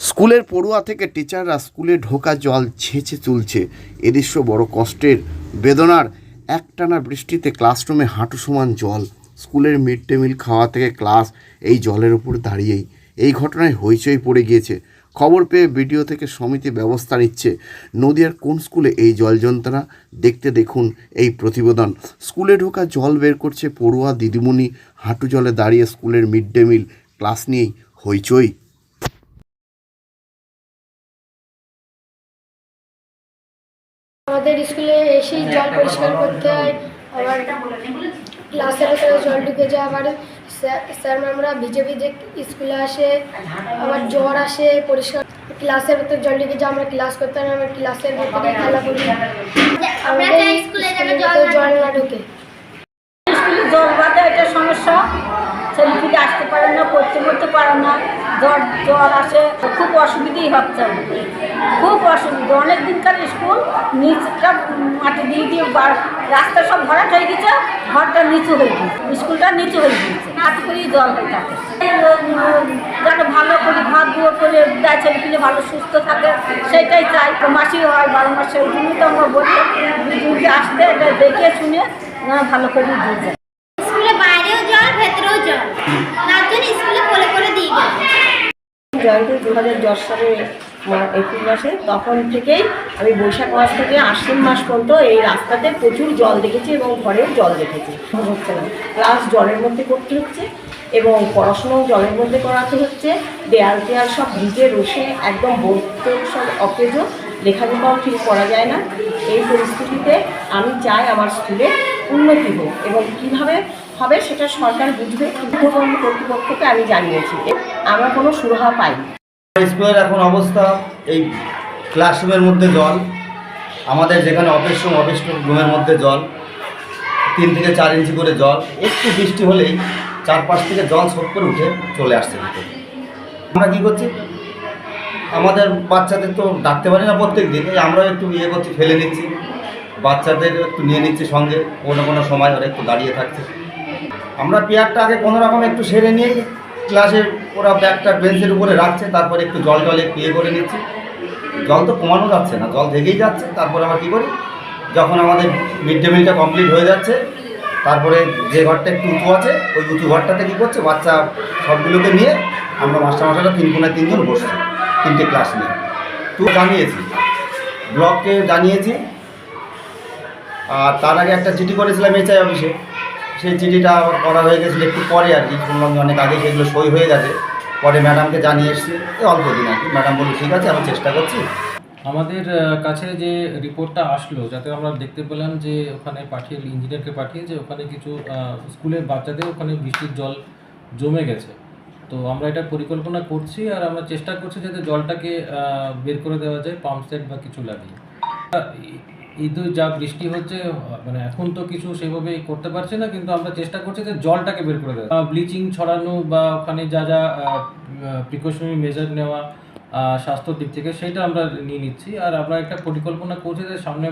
স্কুলের পড়ুয়া থেকে টিচাররা স্কুলে ঢোকা জল ছেঁচে তুলছে। এদৃশ্য দৃশ্য বড় কষ্টের। বেদনার একটানা বৃষ্টিতে ক্লাসরুমে হাঁটু সমান জল। স্কুলের মিড ডে মিল খাওয়া থেকে ক্লাস এই জলের উপর দাঁড়িয়েই। এই ঘটনায় হইচই পড়ে গিয়েছে। খবর পেয়ে ভিডিও থেকে সমিতি ব্যবস্থা নিচ্ছে। নদিয়ার কোন স্কুলে এই জল যন্ত্রণা? দেখতে দেখুন এই প্রতিবেদন। স্কুলে ঢোকা জল বের করছে পড়ুয়া দিদিমণি। হাঁটু জলে দাঁড়িয়ে স্কুলের মিড ডে মিল ক্লাস নিয়েই হইচই। আমাদের স্কুলে এসেই জল পরিষ্কার করতে হয় আবার ক্লাসের ভেতরে জল ঢুকে যায় আবার স্যার- ম্যামরা ভিজে ভিজে স্কুলে আসে আবার জ্বর আসে পরিষ্কার ক্লাসের ভেতরে জল ঢুকে যায় আমরা ক্লাস করতে হয় আমরা ক্লাসের ভেতরে খেলা করি। আমাদের স্কুলে জল না ঢুকে। পারে না, জ্বর জ্বর আসে, খুব অসুবিধেই হচ্ছে। খুব অসুবিধা। অনেক দিনকার স্কুল, নিচটা মাটি দিয়ে দিয়ে রাস্তা সব ভরাট হয়ে গেছে, ঘরটা নিচু হয়ে গেছে। স্কুলটা নিচু হয়ে গেছে। হাতে করেই জল হয়ে থাকে। যেন ভালো করে ভাত দুয়ো করে দেয় ছেলেপিলে ভালো সুস্থ থাকে, সেটাই চাই। মাসি হয়, বারো মাসে ওই জন্যই তো আমরা বলি দিদিকে আসতে, এটা দেখে শুনে ভালো করে দিয়ে যায়। স্কুলে বাইরেও জল, ভেতরেও জল। তার জন্য স্কুলে কোলে করে দিয়ে গেল জয়ন্তী দু হাজার দশ সালে মা- এপ্রিল মাসে, তখন থেকেই আমি বৈশাখ মাস থেকে আশ্বিন মাস পর্যন্ত এই রাস্তাতে প্রচুর জল দেখেছি এবং ঘরেও জল দেখেছি। হচ্ছে না ক্লাস জলের মধ্যে করতে হচ্ছে এবং পড়াশোনাও জলের মধ্যে করাতে হচ্ছে। দেয়াল টেয়াল সব ভিজে রসে একদম বইতে সব অকেজ লেখালেখাও ঠিক করা যায় না। এই পরিস্থিতিতে আমি চাই আমার স্কুলে উন্নতি হোক এবং কীভাবে হবে সেটা সরকার বুঝবে কর্তৃপক্ষকে আমি জানিয়েছি আমরা কোনো সুরাহা পাইনি। স্কুলের এখন অবস্থা, এই ক্লাসরুমের মধ্যে জল, আমাদের যেখানে অফিস রুম অফিস রুমের মধ্যে জল, তিন থেকে চার ইঞ্চি করে জল, একটু বৃষ্টি হলেই চারপাশ থেকে জল সব করে উঠে চলে আসছে আমরা কী করছি? আমাদের বাচ্চাদের তো ডাকতে পারি না প্রত্যেক দিন, এই আমরাও একটু ইয়ে করছি, ফেলে নিচ্ছি, বাচ্চাদের একটু নিয়ে নিচ্ছি সঙ্গে, কোনো কোনো সময় ওরা একটু দাঁড়িয়ে থাকছে। আমরা পেয়ারটা আগে কোনো রকম একটু সেরে নিয়ে ক্লাসের ওরা ব্যাগটা বেঞ্চের উপরে রাখছে, তারপরে একটু জল জলে ইয়ে করে নিচ্ছি। জল তো কমানো যাচ্ছে না, জল থেকেই যাচ্ছে। তারপরে আমরা কী করি? যখন আমাদের মিড ডে মিলটা কমপ্লিট হয়ে যাচ্ছে, তারপরে যে ঘরটা একটু উঁচু আছে, ওই উঁচু ঘরটাতে কী করছে? বাচ্চা সবগুলোকে নিয়ে আমরা মাস্টারমশাইরা তিন কোনায় তিনজন বসছি, তিনটে ক্লাস নিয়ে। তো জানিয়েছি ব্লককে জানিয়েছি। আর তার আগে একটা চিঠি করেছিলাম এইচআই অফিসে সেই চিঠিটা করা হয়ে গেছিল একটু পরে আর কি, শুনলাম অনেক আগে সেগুলো সই হয়ে গেছে। পরে ম্যাডামকে জানিয়ে এসেছি অল্প দিন আর কি। ম্যাডাম বলল, ঠিক আছে, আমি চেষ্টা করছি। আমাদের কাছে যে রিপোর্টটা আসলো, যাতে আমরা দেখতে পেলাম যে ওখানে পাঠিয়ে, ইঞ্জিনিয়ারকে পাঠিয়ে যে ওখানে কিছু স্কুলের বাচ্চাদের ওখানে বৃষ্টির জল জমে গেছে। তো আমরা এটা পরিকল্পনা করছি আর আমরা চেষ্টা করছি যাতে জলটাকে বের করে দেওয়া যায়, পাম্প সেট বা কিছু লাগিয়ে। তো যা বৃষ্টি হচ্ছে মানে এখন তো কিছু সেভাবে করতে পারছি না কিন্তু আমরা চেষ্টা করছি যে জলটাকে বের করে দেওয়া ব্লিচিং ছড়ানো বা ওখানে যা যা প্রিকশনারি মেজার নেওয়া আহ, স্বাস্থ্যর দিক থেকে সেটা আমরা নিয়ে নিচ্ছি। আর আমরা একটা পরিকল্পনা করছি যে সামনে